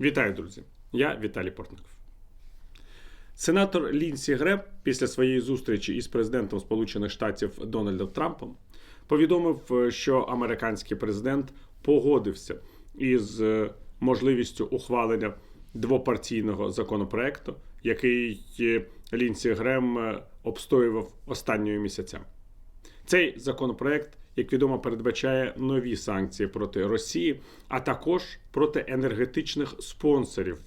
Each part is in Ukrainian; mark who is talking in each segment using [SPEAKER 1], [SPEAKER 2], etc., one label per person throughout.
[SPEAKER 1] Вітаю, друзі! Я Віталій Портников. Сенатор Лінсі Греб після своєї зустрічі із президентом Сполучених Штатів Дональдом Трампом повідомив, що американський президент погодився із е, можливістю ухвалення двопартійного законопроекту, який е, Лінсі Грем е, обстоював останніми місяцями. Цей законопроект, як відомо, передбачає нові санкції проти Росії, а також проти енергетичних спонсорів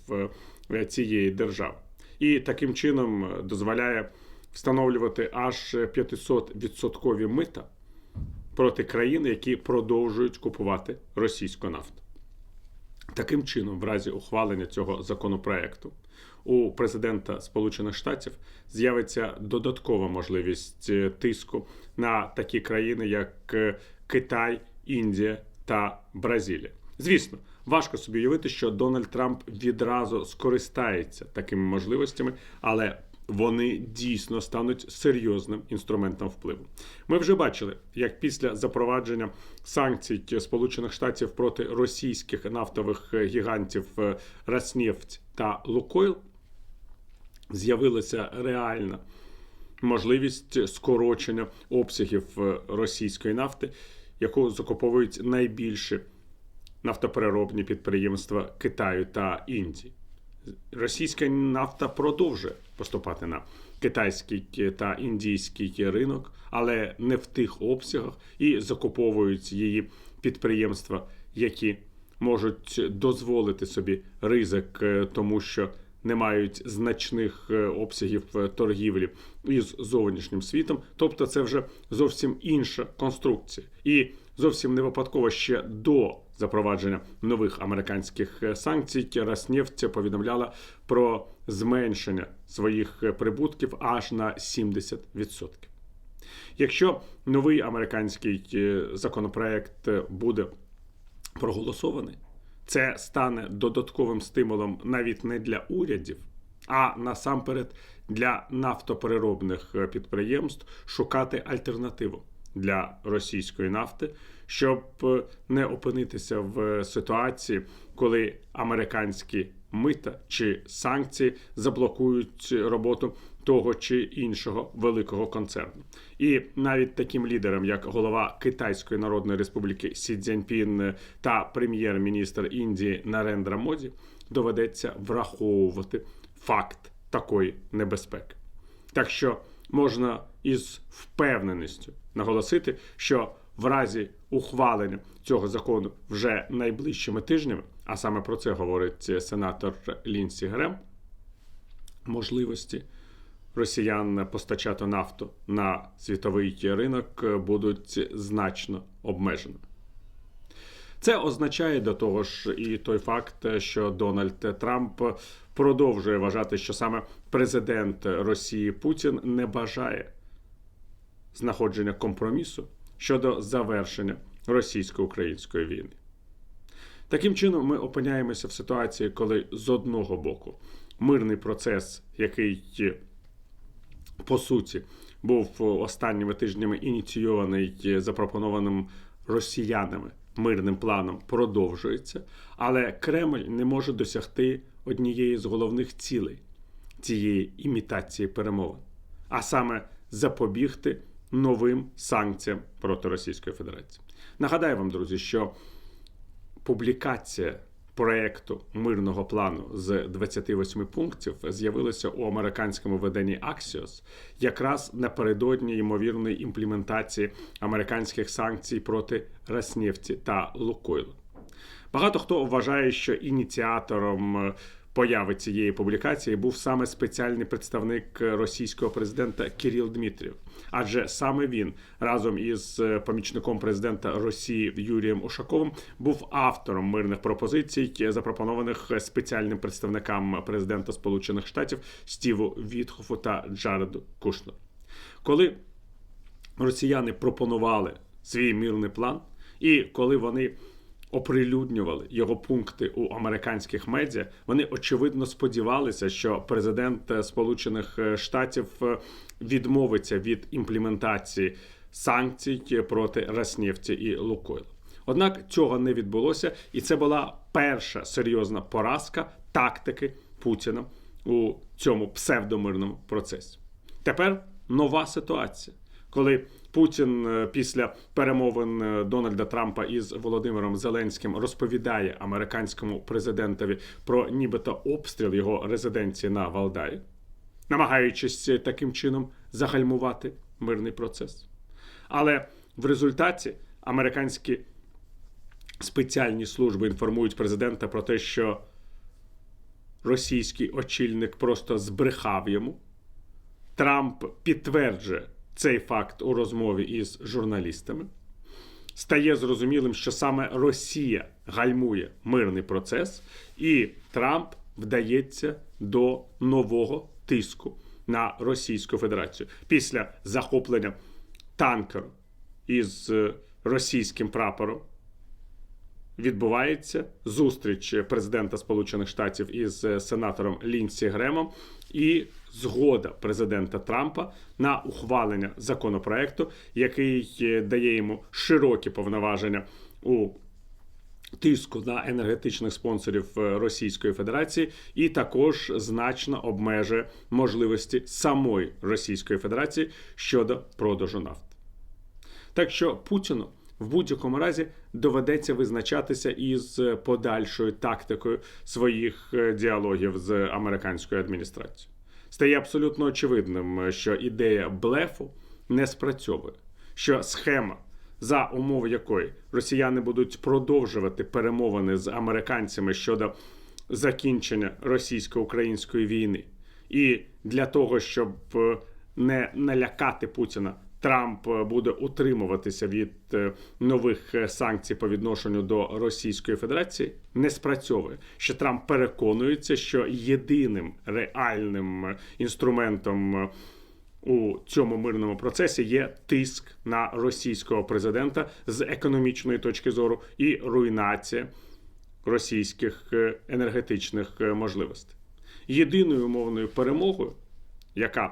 [SPEAKER 1] е, цієї держави, і таким чином е, дозволяє встановлювати аж 500% мита проти країн, які продовжують купувати російську нафту. Таким чином, в разі ухвалення цього законопроекту, у президента Сполучених Штатів з'явиться додаткова можливість е, тиску на такі країни, як е, Китай, Індія та Бразилія. Звісно, важко собі уявити, що Дональд Трамп відразу скористається такими можливостями, але вони дійсно стануть серйозним інструментом впливу. Ми вже бачили, як після запровадження санкцій Сполучених Штатів проти російських нафтових гігантів е, Роснефть та Лукойл з'явилася реальна можливість скорочення обсягів е, російської нафти, яку закуповують найбільші нафтопереробні підприємства Китаю та Індії. Російська нафта продовжує поступати на китайський та індійський ринок, але не в тих обсягах, і закуповують її підприємства, які можуть дозволити собі ризик, е, тому що не мають значних е, обсягів е, торгівлі із зовнішнім світом. Тобто, це вже зовсім інша конструкція, і зовсім не випадково ще до запровадження нових американських санкцій Роснефть повідомляла про зменшення своїх прибутків аж на 70%. Якщо новий американський законопроект буде проголосований, це стане додатковим стимулом навіть не для урядів, а насамперед для нафтопереробних підприємств шукати альтернативу для російської нафти, щоб не опинитися в ситуації, коли американські мита чи санкції заблокують роботу того чи іншого великого концерну. І навіть таким лідерам, як голова Китайської Народної Республіки Сі Цзяньпін та прем'єр-міністр Індії Нарендра Моді, доведеться враховувати факт такої небезпеки. Так що можна із впевненістю наголосити, що в разі ухвалення цього закону вже найближчими тижнями, а саме про це говорить сенатор Лінсі Грем, можливості росіян постачати нафту на світовий ринок будуть значно обмежені. Це означає до того ж і той факт, що Дональд Трамп продовжує вважати, що саме президент Росії Путін не бажає знаходження компромісу щодо завершення російсько-української війни. Таким чином, ми опиняємося в ситуації, коли з одного боку мирний процес, який по суті був останніми тижнями ініційований запропонованим росіянами мирним планом, продовжується, але Кремль не може досягти однієї з головних цілей цієї імітації перемовин, а саме запобігти новим санкціям проти Російської Федерації. Нагадаю вам, друзі, що публікація проекту мирного плану з 28 пунктів з'явилася у американському виданні Axios якраз напередодні ймовірної імплементації американських санкцій проти Роснефті та Лукойлу. Багато хто вважає, що ініціатором появи цієї публікації був саме спеціальний представник російського президента Кирил Дмитрів, адже саме він разом із помічником президента Росії Юрієм Ушаковим був автором мирних пропозицій, запропонованих спеціальним представникам президента Сполучених Штатів Стіву Вітхофу та Джареду Кушнеру. Коли росіяни пропонували свій мирний план, і коли вони оприлюднювали його пункти у американських медіа, вони очевидно сподівалися, що президент Сполучених Штатів відмовиться від імплементації санкцій проти Роснефті і Лукойл. Однак цього не відбулося, і це була перша серйозна поразка тактики Путіна у цьому псевдомирному процесі. Тепер нова ситуація, коли Путін е, після перемовин е, Дональда Трампа із Володимиром Зеленським розповідає американському президентові про нібито обстріл його резиденції на Валдаї, намагаючись е, таким чином загальмувати мирний процес. Але в результаті американські спеціальні служби інформують президента про те, що російський очільник просто збрехав йому. Трамп підтверджує цей факт у розмові із журналістами. Стає зрозумілим, що саме Росія гальмує мирний процес, і Трамп вдається до нового тиску на Російську Федерацію після захоплення танкеру із е, російським прапором. Відбувається зустріч президента Сполучених Штатів із е, сенатором Лінсі Гремом і згода президента Трампа на ухвалення законопроекту, який е, дає йому широкі повноваження у тиску на енергетичних спонсорів е, Російської Федерації, і також значно обмежує можливості самої Російської Федерації щодо продажу нафти. Так що Путіну в будь-якому разі доведеться визначатися із подальшою тактикою своїх е, діалогів з американською адміністрацією. Стає абсолютно очевидним, що ідея блефу не спрацьовує, що схема, за умов якої росіяни будуть продовжувати перемовини з американцями щодо закінчення російсько-української війни, і для того, щоб е, не налякати Путіна. Трамп е, буде утримуватися від е, нових е, санкцій по відношенню до Російської Федерації, не спрацьовує. Що Трамп переконується, що єдиним реальним інструментом у цьому мирному процесі є тиск на російського президента з економічної точки зору і руйнація російських енергетичних можливостей. Єдиною умовною перемогою, яка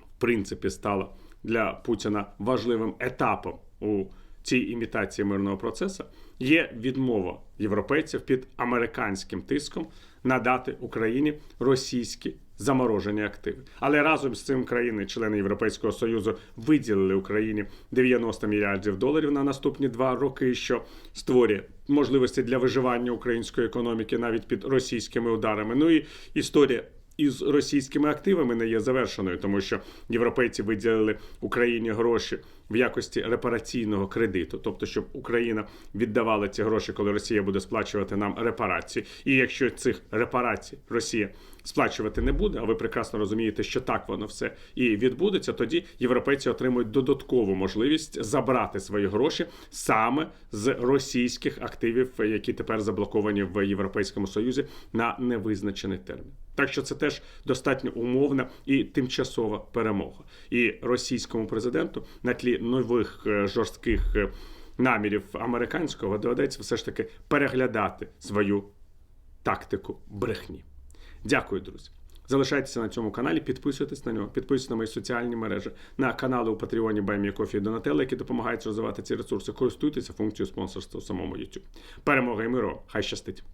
[SPEAKER 1] в принципі стала для Путіна важливим етапом у цій імітації мирного процесу є відмова європейців під американським тиском надати Україні російські заморожені активи. Але разом з цим країни, члени Європейського союзу, виділили Україні 90 мільярдів доларів на наступні два роки, що створює можливості для виживання української економіки навіть під російськими ударами. Ну і історія із російськими активами не є завершеною, тому що європейці виділили Україні гроші в якості репараційного кредиту, тобто, щоб Україна віддавала ці гроші, коли Росія буде сплачувати нам репарації. І якщо цих репарацій Росія сплачувати не буде, а ви прекрасно розумієте, що так воно все і відбудеться, тоді європейці отримують додаткову можливість забрати свої гроші саме з російських активів, які тепер заблоковані в Європейському Союзі на невизначений термін. Так що це теж достатньо умовна і тимчасова перемога. І російському президенту на тлі нових е, жорстких е, намірів американського доведеться все ж таки переглядати свою тактику брехні. Дякую, друзі. Залишайтеся на цьому каналі, підписуйтесь на нього, підписуйтесь на мої соціальні мережі, на канали у Патреоні Баймі і які допомагають розвивати ці ресурси. Користуйтеся функцією спонсорства у самому YouTube. Перемога і миру! Хай щастить!